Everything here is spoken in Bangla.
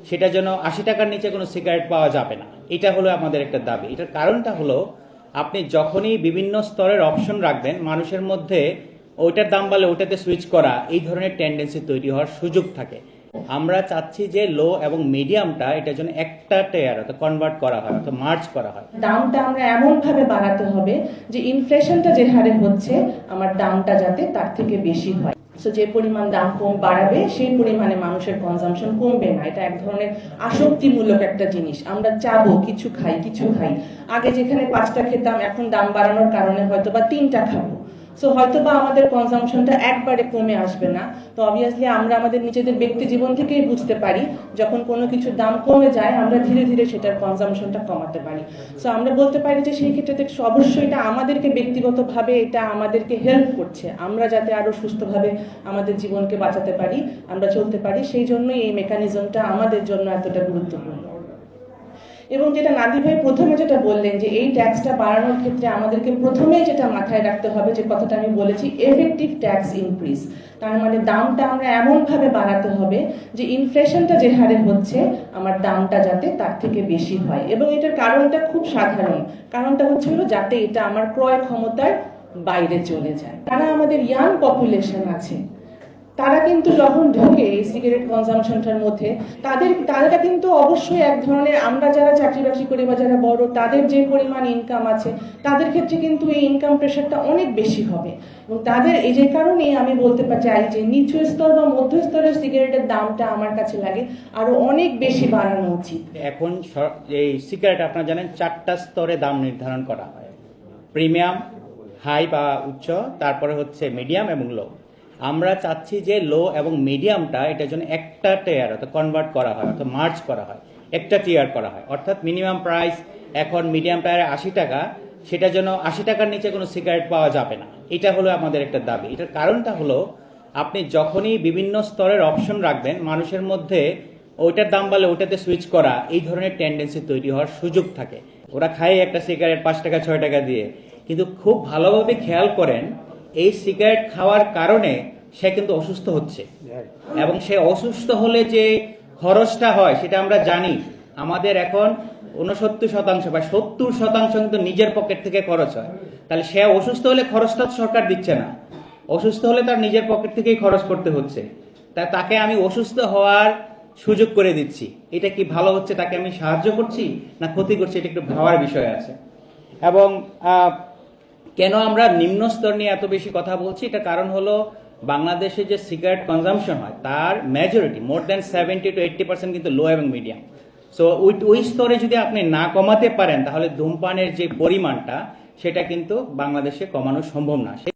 সেটা যেন আশি টাকার নিচে কোনো সিগারেট পাওয়া যাবে না। এটা হলো আমাদের একটা দাবি। এটার কারণটা হলো, আপনি যখনই বিভিন্ন স্তরের অপশন রাখবেন, মানুষের মধ্যে ওইটার দাম বাড়লে ওটাতে সুইচ করা, এই ধরনের টেন্ডেন্সি তৈরি হওয়ার সুযোগ থাকে। আমরা চাচ্ছি যে লো এবং মিডিয়ামটা এটার জন্য একটা টেয়ার অর্থাৎ কনভার্ট করা হয়, অর্থাৎ মার্চ করা হয়। দামটা আমরা এমন ভাবে বাড়াতে হবে যে ইনফ্লেশনটা যে হারে হচ্ছে, আমার দামটা যাতে তার থেকে বেশি হয়। সো যে পরিমাণ দাম কম বাড়াবে, সেই পরিমাণে মানুষের কনজামশন কমবে না। এটা এক ধরনের আসক্তিমূলক একটা জিনিস। আমরা চাবো, কিছু খাই কিছু খাই। আগে যেখানে পাঁচটা খেতাম, এখন দাম বাড়ানোর কারণে হয়তো বা তিনটা খাব। সো হয়তো বা আমাদের কনজাম্পশনটা একবারে কমে আসবে না, তো অবভিয়াসলি আমরা আমাদের নিজেদের ব্যক্তি জীবন থেকেই বুঝতে পারি, যখন কোনো কিছুর দাম কমে যায়, আমরা ধীরে ধীরে সেটার কনজাম্পশনটা কমাতে পারি। সো আমরা বলতে পারি যে সেই ক্ষেত্রে অবশ্যই এটা আমাদেরকে ব্যক্তিগতভাবে এটা আমাদেরকে হেল্প করছে। আমরা যাতে আরও সুস্থভাবে আমাদের জীবনকে বাঁচাতে পারি, আমরা চলতে পারি, সেই জন্যই এই মেকানিজমটা আমাদের জন্য এতটা গুরুত্বপূর্ণ। এবং যেটা নাদি ভাই প্রথমে যেটা বললেন যে এই ট্যাক্সটা বাড়ানোর ক্ষেত্রে আমাদেরকে প্রথমেই যেটা মাথায় রাখতে হবে যে কথাটা আমি বলেছি এফেক্টিভ ট্যাক্স ইনক্রিজ তার মানে দামটা আমরা এমনভাবে বাড়াতে হবে যে ইনফ্লেশনটা যে হারে হচ্ছে, আমার দামটা যাতে তার থেকে বেশি হয়। এবং এটার কারণটা খুব সাধারণ। কারণটা হচ্ছে হলো যাতে এটা আমার ক্রয় ক্ষমতার বাইরে চলে যায়। তারা আমাদের ইয়াং পপুলেশন আছে তারা কিন্তু যখন ঢোকে এই সিগারেট কনজামশনটার মধ্যে, তাদের তারা কিন্তু অবশ্যই এক ধরনের আমরা যারা চাকরি বাকরি করি বা যারা বড়, তাদের যে পরিমাণ ইনকাম আছে, তাদের ক্ষেত্রে কিন্তু এই ইনকাম প্রেশারটা অনেক বেশি হবে। এবং তাদের এই যে কারণে আমি বলতে চাই যে নিচু স্তর বা মধ্য স্তরের সিগারেটের দামটা আমার কাছে লাগে আরও অনেক বেশি বাড়ানো উচিত। এখন এই সিগারেট আপনারা জানেন চারটা স্তরে দাম নির্ধারণ করা হয়। প্রিমিয়াম হাই বা উচ্চ, তারপরে হচ্ছে মিডিয়াম এবং লো আমরা চাচ্ছি যে লো এবং মিডিয়ামটা এটার জন্য একটা টেয়ার অর্থাৎ কনভার্ট করা হয়, অর্থাৎ মার্চ করা হয়, একটা টিয়ার করা হয়। অর্থাৎ মিনিমাম প্রাইস এখন মিডিয়াম টায়ারে আশি টাকা সেটা যেন আশি টাকার নিচে কোনো সিগারেট পাওয়া যাবে না। এটা হলো আমাদের একটা দাবি। এটার কারণটা হলো, আপনি যখনই বিভিন্ন স্তরের অপশন রাখবেন, মানুষের মধ্যে ওইটার দাম বাড়লে ওটাতে সুইচ করা, এই ধরনের টেন্ডেন্সি তৈরি হওয়ার সুযোগ থাকে। ওরা খায় একটা সিগারেট পাঁচ টাকা, ছয় টাকা দিয়ে। কিন্তু খুব ভালোভাবে খেয়াল করেন এই সিগারেট খাওয়ার কারণে সে কিন্তু অসুস্থ হচ্ছে। এবং সে অসুস্থ হলে যে খরচটা হয় সেটা আমরা জানি। আমাদের এখন উনসত্তর শতাংশ বা সত্তর শতাংশ কিন্তু নিজের পকেট থেকে খরচ হয়। তাহলে সে অসুস্থ হলে খরচটা তো সরকার দিচ্ছে না। অসুস্থ হলে তার নিজের পকেট থেকেই খরচ করতে হচ্ছে। তা তাকে আমি অসুস্থ হওয়ার সুযোগ করে দিচ্ছি। এটা কি ভালো হচ্ছে? তাকে আমি সাহায্য করছি না ক্ষতি করছি? এটা একটু ভাবার বিষয় আছে। এবং কেন আমরা নিম্ন স্তর নিয়ে এত বেশি কথা বলছি? এটা কারণ হলো বাংলাদেশে যে সিগারেট কনজামশন হয়, তার majority more than seventy to eighty percent কিন্তু লো এবং মিডিয়াম সো ওই ওই স্তরে যদি আপনি না কমাতে পারেন, তাহলে ধূমপানের যে পরিমাণটা, সেটা কিন্তু বাংলাদেশে কমানো সম্ভব না।